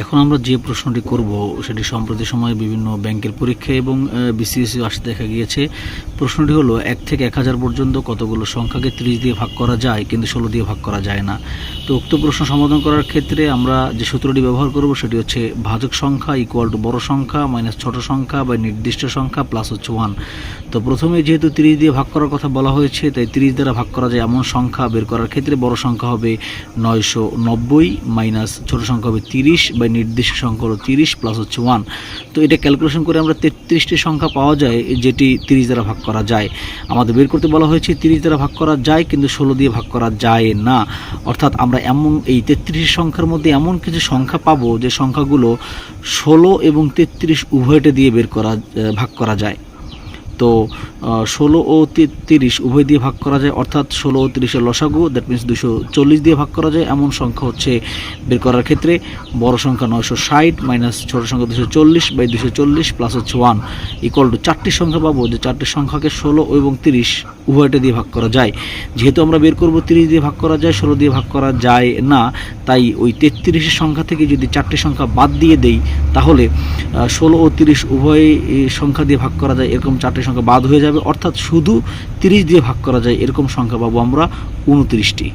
এখন আমরা যে প্রশ্নটি করব, সেটি সম্প্রতি সময়ে বিভিন্ন ব্যাংকের পরীক্ষা এবং বিসিএসসি আসতে দেখা গিয়েছে। প্রশ্নটি হলো, এক থেকে এক হাজার পর্যন্ত কতগুলো সংখ্যাকে ত্রিশ দিয়ে ভাগ করা যায় কিন্তু ষোলো দিয়ে ভাগ করা যায় না? তো উক্ত প্রশ্ন সমাধান করার ক্ষেত্রে আমরা যে সূত্রটি ব্যবহার করব, সেটি হচ্ছে ভাজক সংখ্যা ইকুয়াল টু বড় সংখ্যা মাইনাস ছোট সংখ্যা বা নির্দিষ্ট সংখ্যা প্লাস হচ্ছে ওয়ান তো প্রথমে যেহেতু তিরিশ দিয়ে ভাগ করার কথা বলা হয়েছে, তাই তিরিশ দ্বারা ভাগ করা যায় এমন সংখ্যা বের করার ক্ষেত্রে বড় সংখ্যা হবে নয়শো নব্বই মাইনাস ছোট সংখ্যা হবে তিরিশ বা নির্দিষ্ট সংখ্যা হলো তিরিশ প্লাস হচ্ছে ওয়ান তো এটা ক্যালকুলেশন করে আমরা তেত্রিশটি সংখ্যা পাওয়া যায় যেটি তিরিশ দ্বারা ভাগ করা যায়। আমাদের বের করতে বলা হয়েছে তিরিশ দ্বারা ভাগ করা যায় কিন্তু ষোলো দিয়ে ভাগ করা যায় না। অর্থাৎ আমরা এমন এই তেত্রিশ সংখ্যার মধ্যে এমন কিছু সংখ্যা পাবো যে সংখ্যাগুলো ষোলো এবং তেত্রিশ উভয়টা দিয়ে বের করা ভাগ করা যায়। তো ষোলো ও তিরিশ উভয় দিয়ে ভাগ করা যায়, অর্থাৎ ষোলো ও তিরিশের লসাগু দ্যাট মিনস দুশো চল্লিশ দিয়ে ভাগ করা যায়, এমন সংখ্যা হচ্ছে বের করার ক্ষেত্রে, বড় সংখ্যা নয়শো ষাট মাইনাস ছোটো সংখ্যা দুশো চল্লিশ বাই দুশো চল্লিশ প্লাস হচ্ছে ওয়ান ইকুয়াল টু চারটি সংখ্যা পাবো, যে চারটি সংখ্যাকে ষোলো এবং তিরিশ উভয়টা দিয়ে ভাগ করা যায়। যেহেতু আমরা বের করব তিরিশ দিয়ে ভাগ করা যায়, ষোলো দিয়ে ভাগ করা যায় না, তাই ওই তেত্রিশের সংখ্যা থেকে যদি চারটি সংখ্যা বাদ দিয়ে দেই, তাহলে ষোলো ও তিরিশ উভয় সংখ্যা দিয়ে ভাগ করা যায়, এরকম চারটি সংখ্যা বাদ হয়ে যাবে। অর্থাৎ শুধু তিরিশ দিয়ে ভাগ করা যায়, এরকম সংখ্যা পাবো আমরা উনত্রিশটি